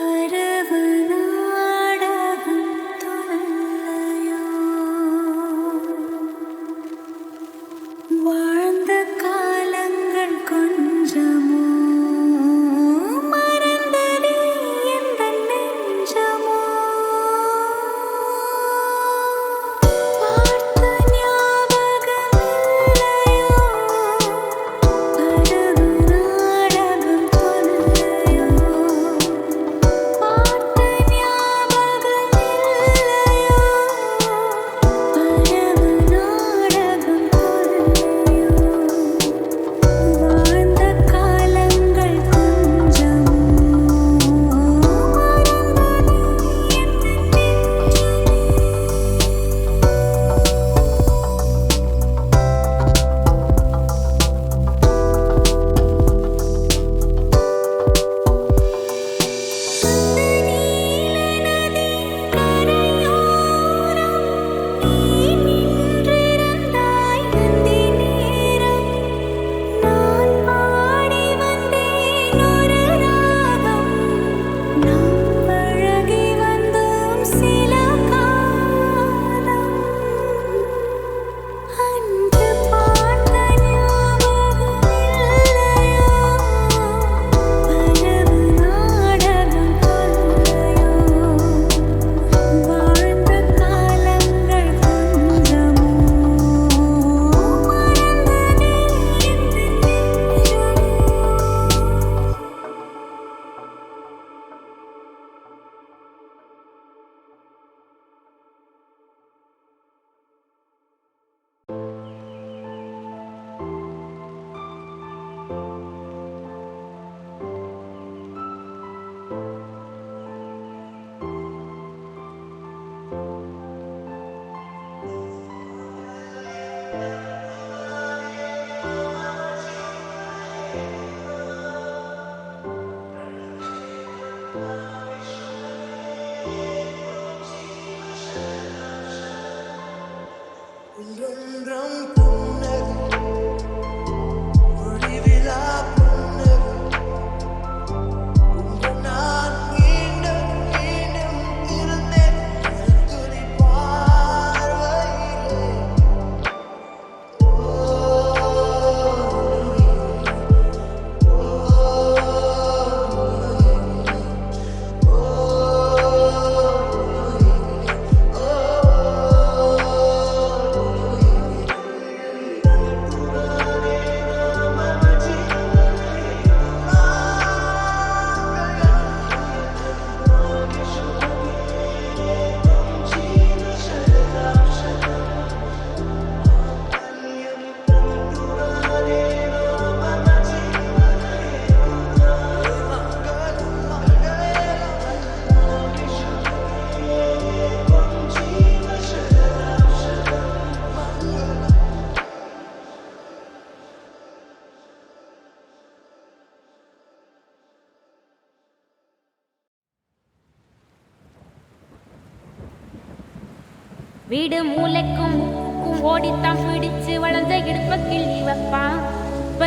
whatever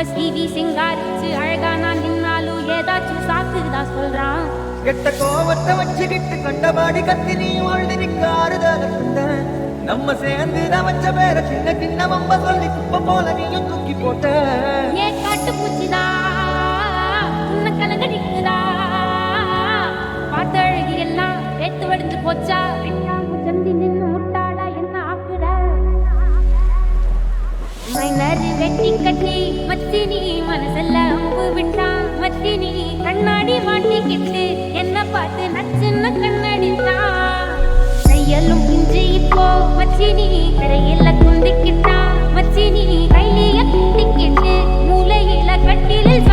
TV சிங்காரிச்சு அழகா நான் நின்னாலும் ஏதாச்சும் சாக்குதான் சொல்றான். கெட்ட கோபத்தை வச்சுக்கிட்டு கண்டபாடி கத்தி நீ வாழ்ந்து நிக்காருதல நம்ம சேர்ந்து தான் வச்ச பேர சின்ன சின்ன மம்ப சொல்லி குப்பை போல நீயும் தூக்கி போட்ட. ஏ காட்டு பூச்சிதா? உன்னை கலங்க நிக்குதா? பார்த்த அழகி எல்லாம் வேத்து வடிஞ்சு போச்சா? வெட்டி கட்டி மத்தினி மனசெல்ல அம்பு விட்டான் மத்தினி கண்ணாடி மாட்டிக்கிட்டு என்ன பார்த்து நச்சுன்னு கண்ணாடி தான் செய்யலும் பிஞ்சு இப்போ மச்சினி கரையில குந்திக்கிட்டான் மச்சினி கையில குந்திக்கிட்டு மூலையில கட்டிலில்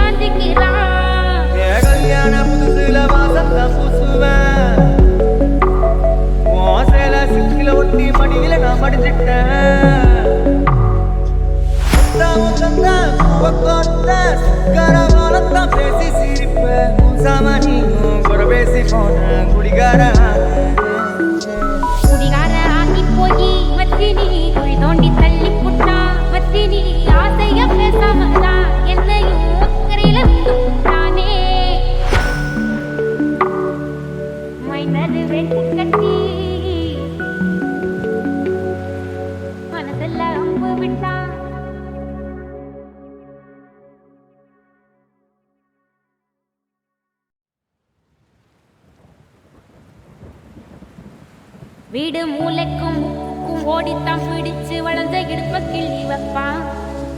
வீடு மூளைக்கும் முக்கும் ஓடித்தான் பிடிச்சு வளர்ந்த இடுப்ப கிள்ளி வைப்பான்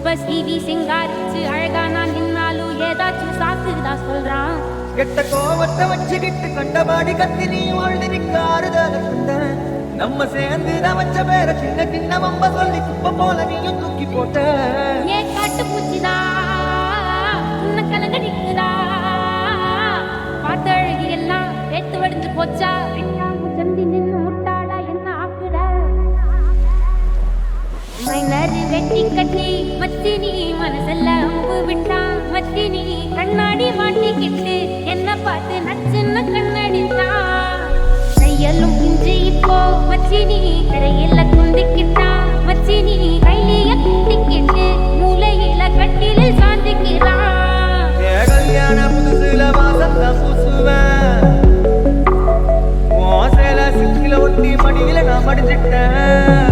பஸ் டிவி சிங்காரிச்சு அழகா நான் நின்னாலும் ஏதாச்சும் சாக்குதான் சொல்றான். கெட்ட கோபத்தை வச்சுக்கிட்டு கண்டபாடி கத்தி நீ வாழ்ந்து நிக்காருதல நம்ம சேர்ந்து தான் வச்ச பேர சின்ன சின்ன மம்ப சொல்லி குப்பை போல நீயும் தூக்கி போட்ட. ஏ காட்டு மாட்டிக்கிட்டு என்ன பார்த்து நச்சுன்னு கண்ணடித்தான் கையலும் இன்றி இப்போ மச்சினி கடையில குந்திக்கிட்டான் மச்சினி கைலிய குந்திக்கிட்டு மூலையில கட்டில சாஞ்சிக்கிறான் கல்யாண புதுசுல வாசம் பூசுவேன். உன் சிக்கில ஒட்டி மடியில நான் மடிஞ்சிட்டேன்.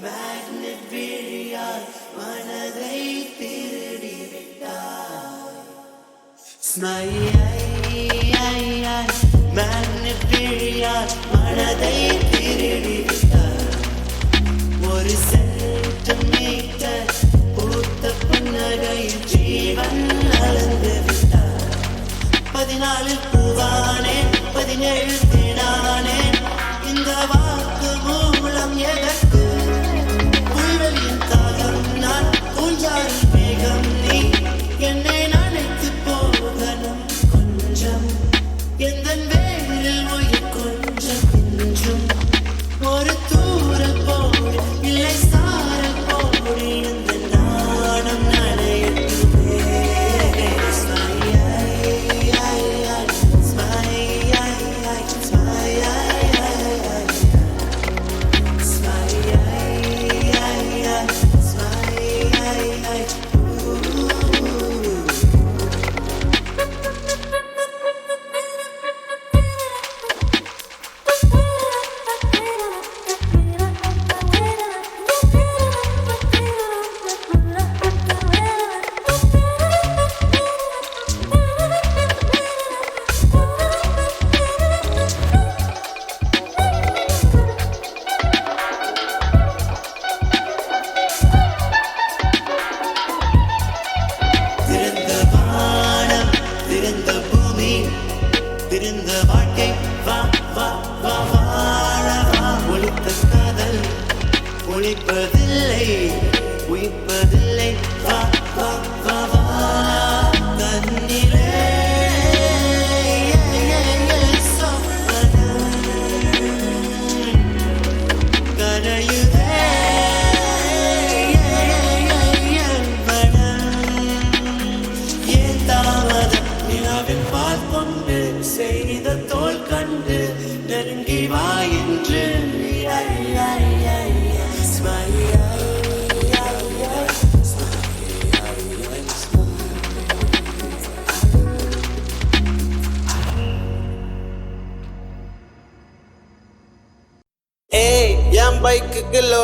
மேக்னெட் விழியால் மனதை திருடி விட்டார் ஒரு சென்டிமீட்டர் பூத்த புன்னகையில் ஜீவன் அளந்து விட்டார் பதினாலில் பூவானே பதினேழு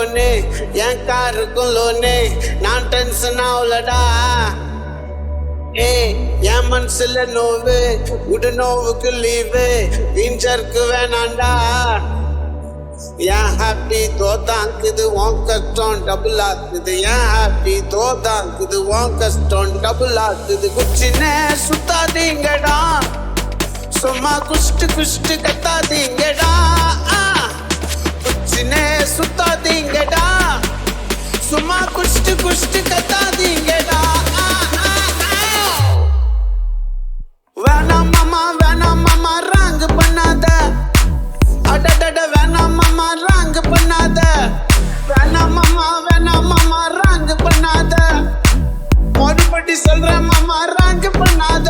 லோனு என் காருக்கும் லோனு. நான் டென்ஷன் ஆகலடா. ஏ என் மனசுல நோவு உடு நோவுக்கு லீவு. இன்ஜருக்கு வேணாண்டா. என் ஹாப்பி தோதாங்குது உன் கஷ்டம் டபுள் ஆக்குது என் ஹாப்பி தோதாங்குது உன் கஷ்டம் டபுள் ஆக்குது குச்சினே சுத்தாதீங்கடா. சும்மா குஷ்டு குஷ்டு கத்தாதீங்கடா. ஆ. குச்சினே சுத்தாதீங்கடா. சும்மா குஷ்டு குஷ்டு கத்தாதீங்கடா. ஆ, வேணாம் மாமா வேணாம் மாமா ராங்கு பண்ணாத. அடடட வேணாம் மாமா ராங்கு பண்ணாத. வேணாம் மாமா வேணாம் மாமா ராங்கு பண்ணாத. மறுபடி சொல்றேன் மாமா ராங்கு பண்ணாத.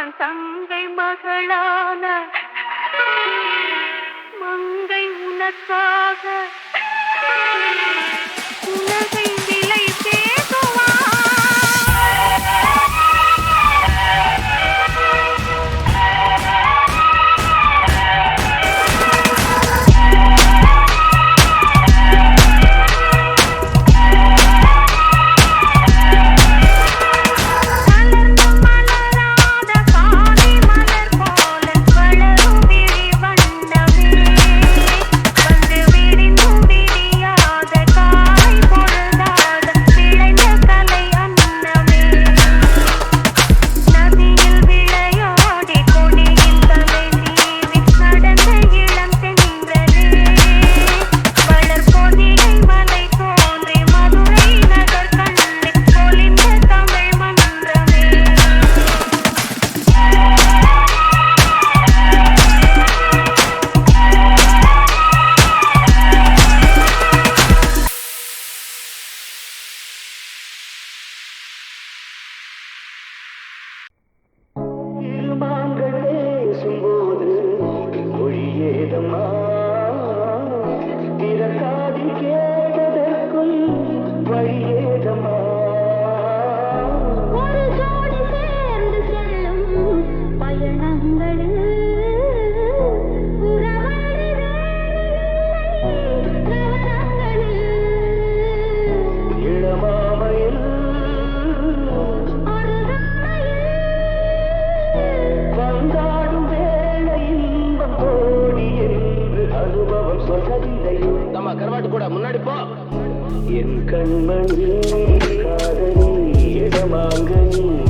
நான் தங்கை மகளான மங்கை உனக்காக. உலகை கண்மணி காதலி இடமாங்கனி.